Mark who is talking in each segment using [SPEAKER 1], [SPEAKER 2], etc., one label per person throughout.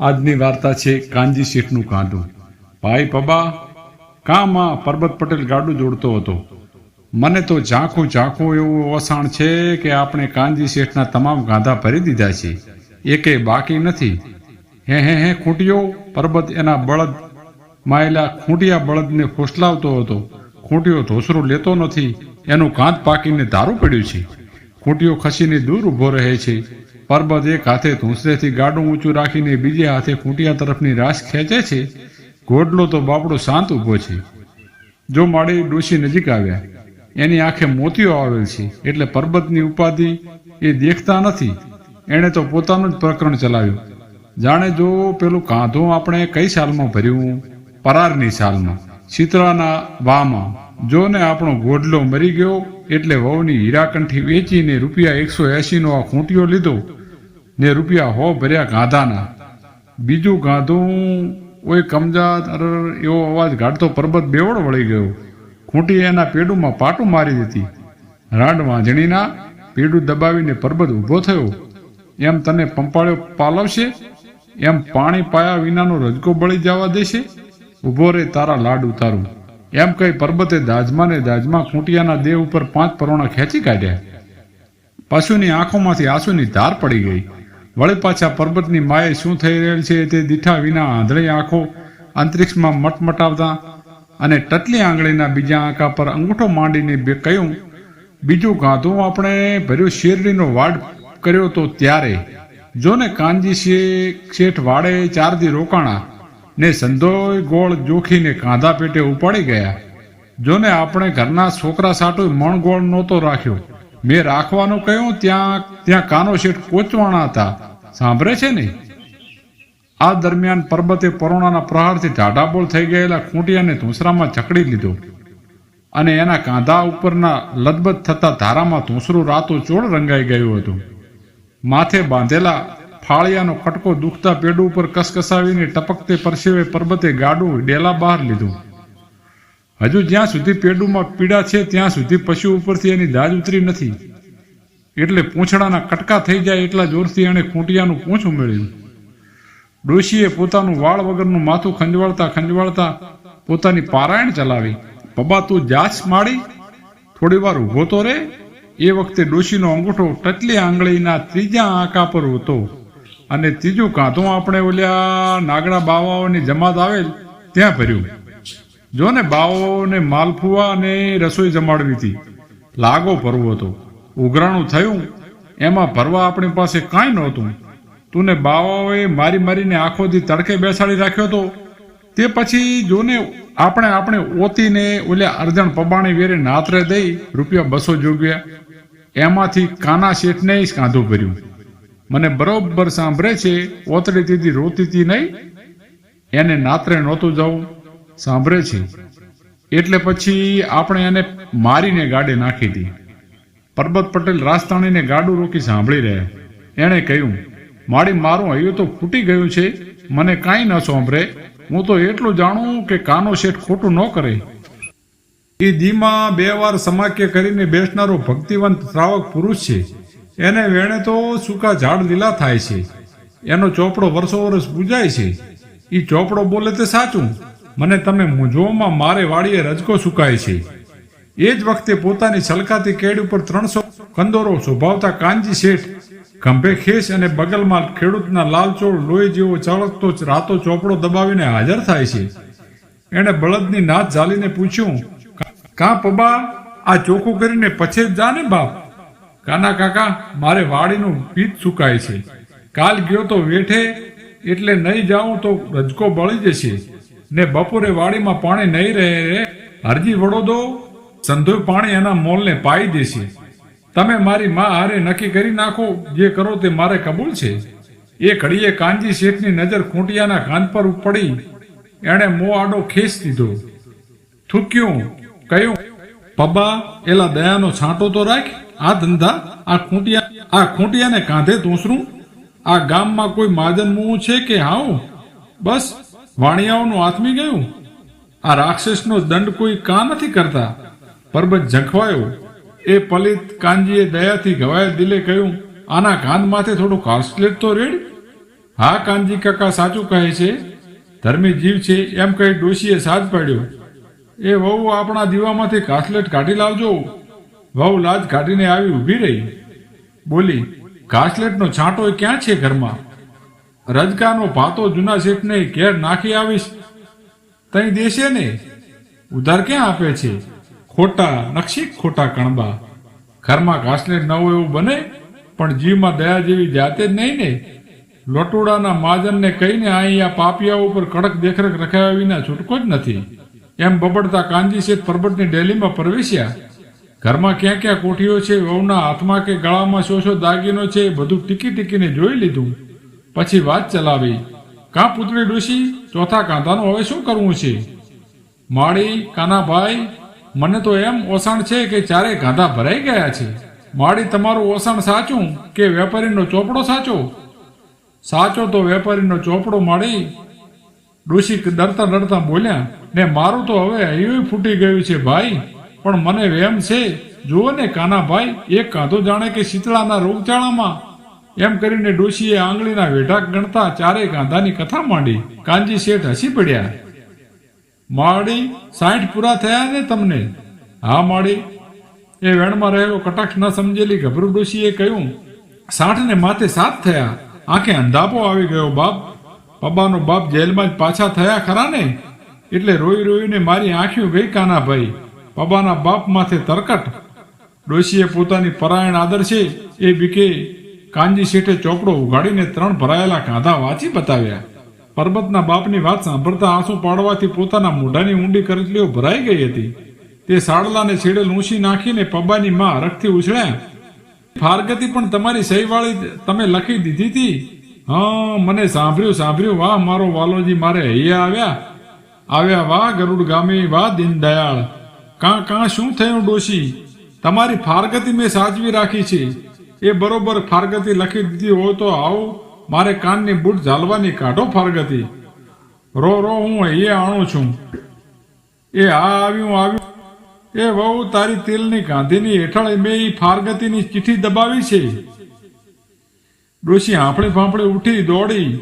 [SPEAKER 1] આજની વાર્તા છે કાનજી શેઠનું કાંડું. ભાઈ પબા કામાં પરબત પટેલ ગાડું જોડતો હતો? મને તો ઝાંખું ઝાંખું એવું ઓસાણ છે કે આપણે કાનજી શેઠના તમામ ગાંધા ભરી દીધા છે. એકે બાકી નથી. હે હે હે ખૂંટ્યો પરબત એના બળદ માયેલા ખૂંટિયા બળદને ફોસલાવતો હતો. ખૂંટ્યો ધોસરો લેતો નથી. એનું કાંધ પાકીને ધારું પડ્યું છે. ખૂંટિયો ખસીને દૂર ઊભો રહે છે. પરબત એક હાથે ધૂંસરેથી ગાડું ઊંચું રાખીને બીજે હાથે ખૂંટિયા તરફની રાશ ખેંચે છે, ઘોડલો તો બાપડો શાંત ઊભો છે. જો માળી ડોશી નજીક આવ્યા, એની આંખે મોતીઓ આવેલ છે, એટલે પર્વતની ઉપાધિ એ દેખતા નથી. એણે તો પોતાનું જ પ્રકરણ ચલાવ્યું. જાણે જો પેલું કાંધો આપણે કઈ સાલમાં ભર્યું? પરારની સાલમાં, શીતળાના વામાં. જો ને આપણો ગોડલો મરી ગયો, એટલે વહુની હીરાકંઠી વેચીને રૂપિયા એકસો એંશીનો આ ખૂંટીઓ લીધો. ને રૂપિયા હો ભર્યા ગાંધાના. બીજું ગાંધું ઓય કમજાત અરર એવો અવાજ ગાઢતો પરબત બેવડ વળી ગયો. ખૂંટી એના પેડુમાં પાટું મારી દીધી. રાંડ વાંજણીના પેડું દબાવીને પરબત ઊભો થયો. એમ તને પંપાળ્યો પાલવશે? એમ પાણી પાયા વિનાનો રજકો બળી જવા દેશે? ઊભો રે તારા લાડ ઉતારું. એમ કહી પર્વતે દાજમાને દાજમાં ખૂંટિયાના દેહ ઉપર પાંચ પરોણા ખેંચી કાઢ્યા. પશુની આંખોમાંથી આંસુની ધાર પડી ગઈ. વળી પાછા પર્વતની માએ શું થઈ રહેલ છે તે દીઠા વિના આંધળી આંખો અંતરિક્ષમાં મટમટાવતા અને ટટલી આંગળીના બીજા આંકા પર અંગૂઠો માંડીને બે કહ્યું, બીજું ગાધું આપણે ભર્યો શેરડીનો વાડ કર્યો તો ત્યારે. જોને કાનજી શેઠ વાડે ચાર દી રોકાણા. ને સંધોય ગોળ જોખીને કાંધા પેટે ઉપાડી ગયા. જોને આપણે ઘરના છોકરા સાટું મણગોળ નહોતો રાખ્યો. મેં રાખવાનું કહ્યું ત્યાં ત્યાં કાનો શેઠ કોચવાણા હતા. સાંભળે છે ને? આ દરમિયાન પર્વતે પરોણાના પ્રહારથી ઢાઢાબોળ થઈ ગયેલા ખૂંટિયાને ધૂસરામાં જકડી લીધો અને એના કાંધા ઉપરના લદબદ થતા ધારામાં ધૂસરું રાતો ચોળ રંગાઈ ગયું હતું. માથે બાંધેલા ફાળિયાનો કટકો દુખતા પેડું ઉપર કસકસાવીને ટપકતે પરસેવે પર્વતે ગાડું ડેલા બહાર લીધું. હજુ જ્યાં સુધી પેડુમાં પીડા છે, ત્યાં સુધી પશુ ઉપરથી એની દાજ ઉતરી નથી. એટલે પૂંછડાના કટકા થઈ જાય એટલા જોરથી એણે ખૂંટિયાનું પૂંછ ઉમેળ્યું ડોશીએ પોતાનું વાળ વગરનું માથું ખંજવાળતા ખંજવાળતા પોતાની પારાયણ ચલાવી. પબા તું જાસ માળી થોડી વાર ઊભો તો રે. એ વખતે ડોશીનો અંગૂઠો ટટલી આંગળીના ત્રીજા આંકા પર હતો અને ત્રીજું કાંધું આપણે ઓલ્યા નાગડા બાવાઓની જમાત આવેલ ત્યાં ભર્યું. જો ને બાવાઓને માલફુવા અને રસોઈ જમાડવી હતી. લાગો ભરવો હતો. ઉઘરાણું થયું. એમાં ભરવા આપણી પાસે કાંઈ નહોતું. તું ને બાવાઓએ મારી મારીને આંખોથી તડકે બેસાડી રાખ્યો હતો. તે પછી જોને આપણે આપણે ઓતીને ઓલ્યા અર્જણ પબાણી વેરે નાતરે દઈ રૂપિયા બસો જોગ્યા. એમાંથી કાના શેઠને જ કાંધું ભર્યું. મને બરોબર સાંભળે છે ઓતડી તીધી રોતી તી નહીં. એને નાતરે નહોતું જવું. સાંભળે છે. એટલે પછી આપણે એને મારીને ગાડે નાખી હતી. પરબત પટેલ રાજતાણીને ગાડું રોકી સાંભળી રહ્યા. એણે કહ્યું, મારી મારું હૈયું તો ફૂટી ગયું છે. મને કાંઈ ન સાંભળે. હું તો એટલું જાણું કે કાનો શેઠ ખોટું ન કરે. એ દીમાં બે વાર સમાક્ય કરીને બેસનારો ભક્તિવંત શ્રાવક પુરુષ છે. એને વેણે તો સૂકા ઝાડ લીલા થાય છે. એનો ચોપડો વર્ષો વર્ષ પૂજાય છે. એ ચોપડો બોલે તે સાચું. મને તમે મૂંઝવોમાં મારે વાડીએ રજકો સુકાય છે. એ જ વખતે પોતાની છલકાતી કેડ ઉપર ત્રણસો કંદોરો શોભાવતા કાનજી શેઠ, ખંભે ખેસ અને બગલમાં ખેડૂતના લાલચોળ લોહી જેવો ચળકતો રાતો ચોપડો દબાવીને હાજર થાય છે. એણે બળદની નાચ ઝાલીને પૂછ્યું, કા પબા, આ ચોખ્ખું કરીને પછી જ જા બાપ? કાના કાકા, મારે વાડીનું પીત સુકાય છે. કાલ ગયો તો વેઠે, એટલે નહીં જાઉં તો રજકો બળી જશે. ને બપોરે વાડીમાં પાણી નહીં રહે, હરજી વડો દો સંધોય પાણી એના મોલને પાઈ દેશે. તમે મારી માં હારે નક્કી કરી નાખો, જે કરો તે મારે કબૂલ છે. એ ઘડીએ કાનજી શેઠની નજર ખૂંટિયાના કાન પર પડી એણે મો આડો ખેસ દીધો થૂક્યું, કહ્યું પબ્બા એલા દયાનો છાંટો તો રાખ. આ ધંધા, આ ખૂંટિયા, આ ખૂંટિયાને કાંધે તોસરું આ ગામમાં કોઈ માજન મું છે કે હાઉ? બસ વાણિયાઓનું આથમી ગયું? આ રાક્ષસનો દંડ કોઈ કા નથી કરતા? પરબત ઝંખવાયો. એ પલિત કાનજીએ દયાથી ઘવાયેલ દિલે કહ્યું, આના કાન માથે થોડું કાસ્ટલેટ તો રેડ? હા, કાનજી કાકા, સાચું કહે છે. ધર્મી જીવ છે, એમ કહી ડોશીએ સાજ પાડ્યો. એ વહુ આપણા દીવામાંથી કાસ્ટલેટ કાઢી લાવજો. વહુ લાજ કાઢીને આવી ઊભી રહી. બોલી ઘાસલેટનો છાંટો ક્યાં છે ઘરમાં? રજકાનો ભાતો જૂના શેઠને ઘેર નાખી આવીશ. તઈ દેશે ને? ઉધાર ક્યાં આપે છે? ખોટા નક્ષી ખોટા કણબા. ઘરમાં ઘાસલેટ ન હોય એવું બને, પણ જીવમાં દયા જેવી જાતે જ નહીં ને? લોટુડાના માજનને કહીને અહીંયા પાપિયા ઉપર કડક દેખરેખ રખાયા વિના છૂટકો જ નથી. એમ બબડતા કાનજી શેઠ પરબતની ડેલીમાં પ્રવેશ્યા. ઘરમાં ક્યાં ક્યાં કોઠીઓ છે, વહુના હાથમાં કે ગળામાં શો શો દાગીનો છે, બધું ટીકી ટીકીને જોઈ લીધું. પછી વાત ચલાવી. કાં પુતળી ડોશી ચોથા કાંધાનું હવે શું કરવું છે? માળી, કાનાભાઈ, મને તો એમ ઓસાણ છે કે ચારે ગાંધા ભરાઈ ગયા છે. માળી તમારું ઓસાણ સાચું કે વેપારીનો ચોપડો સાચો? સાચો તો વેપારીનો ચોપડો, માળી. ડોશી ડરતા ડરતા બોલ્યા, ને મારું તો હવે હૈયું ફૂટી ગયું છે ભાઈ, પણ મને વેમ છે. જુઓ ને કાનાભાઈ, એક કાંધો જાણે કે શીતળાના રોગચાળામાં એમ કરીને ડોશીએ આંગળીના વેઢા ગણતા ચારે કાંધાની કથા માંડી. કાનજી શેઠ હસી પડ્યા. માળી સાઠ પૂરા થયા ને તમને? હા માળી એ વેણમાં રહેલો કટાક્ષ ન સમજેલી ગભરુ ડોશીએ કહ્યું, સાઠ ને માથે સાત થયા. આંખે અંધાપો આવી ગયો બાપ. પપ્પાનો બાપ જેલમાં જ પાછા થયા ખરા ને? એટલે રોઈ રોઈને મારી આંખ્યું ગઈ કાનાભાઈ પપ્પાના બાપ માથે તરકટ. ડોશીએ પોતાની પરાયણ આદર છે એ બીકે કાનજી શેઠે ચોપડો ઉગાડીને ત્રણ ભરાયેલા કાંધા વાંચી બતાવ્યા. પરબતના બાપની વાત સાંભળતા આંસુ પાડવાથી પોતાના મોઢાની ઊંડી કરચલીઓ ભરાઈ ગઈ હતી. તે સાડલાને છેડે લૂંસી નાખીને પબ્બાની માં હરખથી ઉછળ્યા. ફારગતી પણ તમારી સહીવાળી તમે લખી દીધી હતી હા, મને સાંભળ્યું સાંભળ્યું. વાહ, મારો વાલોજી, મારે હૈયા આવ્યા. આવ્યા વાહ, ગરુડ ગામે, વાહ દીનદયાળ કાં કાં, શું થયું ડોશી? તમારી ફારગતી મેં સાચવી રાખી છે. એ બરોબર ફારગતી લખી દીધી હોય તો આવો. મારે કાનની બૂટ ઝાલવાની કાઢો ફારગતી. રો રો, હું અહીંયા આણું છું. એ આ આવ્યું આવ્યું. એ વહુ, તારી તેલની ગાંધીની હેઠળ મેં એ ફારગતીની ચિઠ્ઠી દબાવી છે. ડોશી આંફળી ફાંફળી ઉઠી દોડી.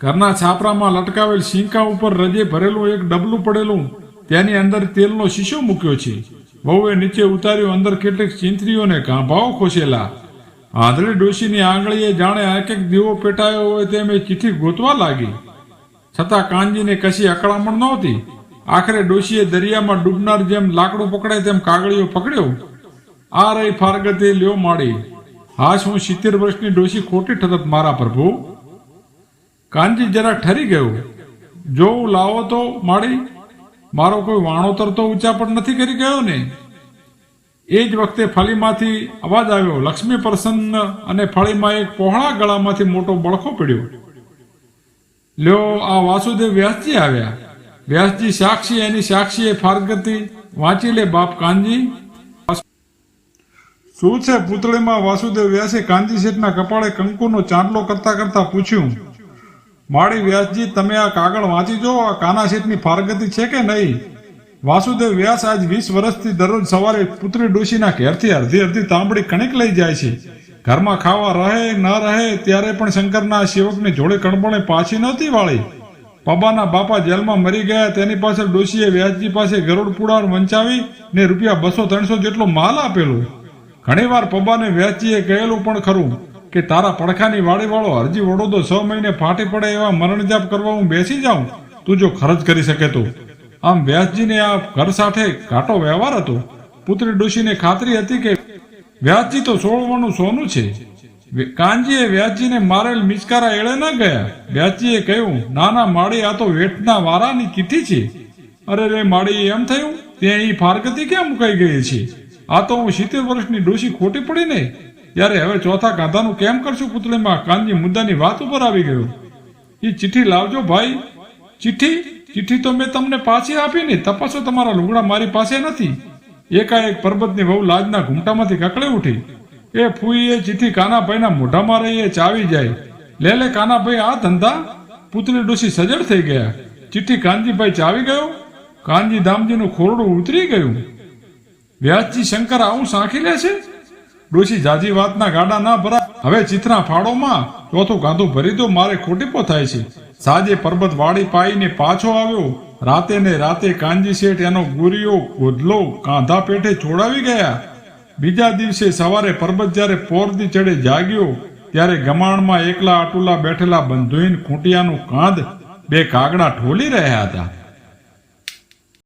[SPEAKER 1] ઘરના છાપરામાં લટકાવેલ સિંકા ઉપર રજે ભરેલું એક ડબલું પડેલું. તેની અંદર તેલનો શીશો મૂક્યો છે. વહુએ નીચે ઉતાર્યો, અંદર કેટલીક ચિંતરીઓને ગાંભાઓ ખોસેલા આંધળી ડોશીની આંગળીએ જાણે એક એક દીવો પેટાયો હોય તેમ એ ચિઠ્ઠી ગોતવા લાગી. છતાં કાનજીને કશી અકળામણ નહોતી. આખરે ડોશીએ દરિયામાં ડૂબનાર જેમ લાકડું પકડે તેમ કાગળીઓ પકડ્યો. આ રહી ફારગતે લ્યો માડી. હાશ હું સિત્તેર વર્ષની ડોશી ખોટી ઠરત મારા પ્રભુ. કાનજી જરા ઠરી ગયો. જોવું લાવો તો, માડી, મારો કોઈ વાણોતર તો ઊંચા પણ નથી કરી ગયો ને? એ જ વખતે ફળીમાંથી અવાજ આવ્યો, લક્ષ્મી પ્રસન્ન અને ફળીમાં એક પહોળા ગળામાંથી મોટો બળખો પડ્યો. લ્યો, આ વાસુદેવ વ્યાસજી આવ્યા. વ્યાસજી સાક્ષી, એની સાક્ષી એ ફારગતી વાંચી લે બાપ કાનજી. શું છે પૂતળીમાં વાસુદેવ વ્યાસે કાનજી શેઠના કપાળે કંકુનો ચાંદલો કરતા કરતા પૂછ્યું, માળી વ્યાસજી, તમે આ કાગળ વાંચી જો? આ કાના શેઠની ફારગતી છે કે નહીં? વાસુદેવ વ્યાસ આજ વીસ વર્ષથી દરરોજ સવારે પુત્રી ડોશીના ઘેરથી અડધી અડધી તાંબડી કણિક લઈ જાય છે. ઘરમાં ખાવા રહે, ન રહે, ત્યારે પણ શંકરના સેવકને જોડે કણબણે પાછી નહોતી વાળી. પબાના બાપા જેલમાં મરી ગયા, તેની પાછળ ડોશીએ વ્યાસજી પાસે ગરુડ પુડાર વંચાવી ને રૂપિયા બસો ત્રણસો જેટલો માલ આપેલો. ઘણીવાર પબ્બાને વ્યાસજીએ કહેલું પણ ખરું કે, તારા પડખાની વાળીવાળો હરજી વડોદો છ મહિને ફાટી પડે એવા મરણ જાપ કરવા હું બેસી જાઉં. તું જો ખર્ચ કરી શકે તો. આમ વ્યાસજીને આ ઘર સાથે ઘાટો વ્યવહાર હતો. પુત્રી ડોશીને ખાતરી હતી કે વ્યાસજી તો સોળવાનું સોનું છે. કાનજીએ વ્યાસજીને મારેલ મિચકારા એળે ન ગયા. વ્યાસજીએ કહ્યું ના ના માળી, આ તો વેઠના વારાની ચિઠ્ઠી છે. અરે રે માળી એમ થયું? ત્યાં એ ફારગતી ક્યાં મુકાઈ ગઈ છે? આ તો હું સિત્તેર વર્ષની ડોશી ખોટી પડી ને? ત્યારે હવે ચોથા કાંધાનું કેમ કરશું પુતળીમાં? કાનજી મુદ્દાની વાત ઉપર આવી ગયો. એ ચિઠ્ઠી લાવજો ભાઈ. ચિઠ્ઠી ચિઠ્ઠી તો મેં તમને પાછી આપી ને તપાસો તમારા લુગડા મારી પાસે નથી. એકાએક પરબતની વહુ લાજના ઘૂમટામાંથી કકળે ઉઠી. એ ફૂઈ એ ચિઠ્ઠી કાનાભાઈના મોઢામાં રહી, એ ચાવી જાય. લે લે, કાનાભાઈ, આ ધંધા? પુતળી ડોસી સજડ થઈ ગયા. ચિઠ્ઠી કાનજીભાઈ ચાવી ગયો? કાનજી દામજીનું ખોરડું ઉતરી ગયું. વ્યાસજી શંકર આવું સાંખી લે છે?
[SPEAKER 2] ડોસી જાજી વાતના ગાડા ના ભરા. હવે ચિત્રા ફાળોમાં ચોથું ગાંધું ભરી દો, મારે ખોટીપો થાય છે. સાજે પર્વત વાળી પાઈને પાછો આવ્યો. રાતે ને રાતે કાનજી શેઠ એનો ગુરીઓ ગોદલો કાંધા પેઠે છોડાવી ગયા. બીજા દિવસે સવારે પર્વત જ્યારે પોરદી ચડે જાગ્યો, ત્યારે ગમાણમાં એકલા આટુલા બેઠેલા બંધુઈન ખૂંટિયાનું કાંધ બે કાગડા ઠોલી રહ્યા હતા.